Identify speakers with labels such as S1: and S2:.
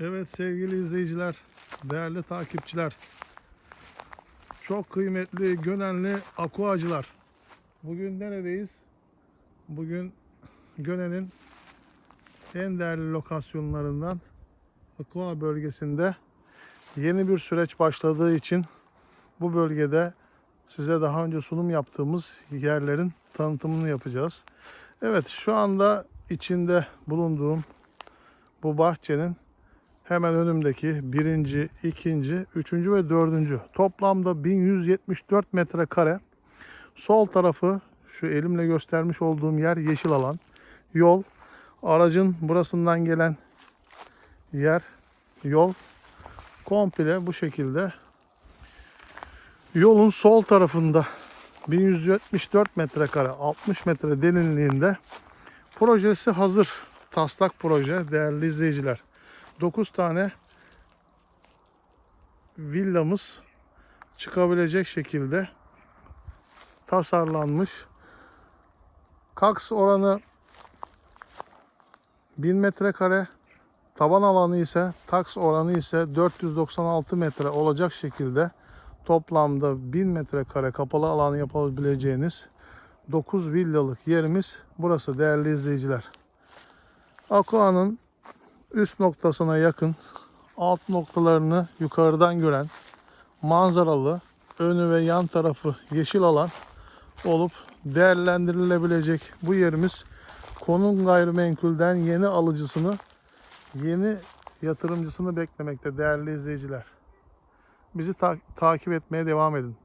S1: Evet sevgili izleyiciler, değerli takipçiler. Çok kıymetli Gönenli Akuacılar. Bugün neredeyiz? Bugün Gönen'in en değerli lokasyonlarından Aqua bölgesinde yeni bir süreç başladığı için bu bölgede size daha önce sunum yaptığımız yerlerin tanıtımını yapacağız. Evet şu anda içinde bulunduğum bu bahçenin hemen önümdeki birinci, ikinci, üçüncü ve dördüncü toplamda 1174 metrekare. Sol tarafı şu elimle göstermiş olduğum yer yeşil alan. Yol, aracın burasından gelen yer, yol komple bu şekilde. Yolun sol tarafında 1174 metrekare, 60 metre derinliğinde projesi hazır. Taslak proje değerli izleyiciler. 9 tane villamız çıkabilecek şekilde tasarlanmış. Kaks oranı 1000 metrekare, taban alanı ise taks oranı ise 496 metre olacak şekilde toplamda 1000 metrekare kapalı alan yapabileceğiniz 9 villalık yerimiz burası değerli izleyiciler. Aqua'nın üst noktasına yakın alt noktalarını yukarıdan gören manzaralı önü ve yan tarafı yeşil alan olup değerlendirilebilecek bu yerimiz konum gayrimenkulden yeni alıcısını yeni yatırımcısını beklemekte değerli izleyiciler. Bizi ta- takip etmeye devam edin.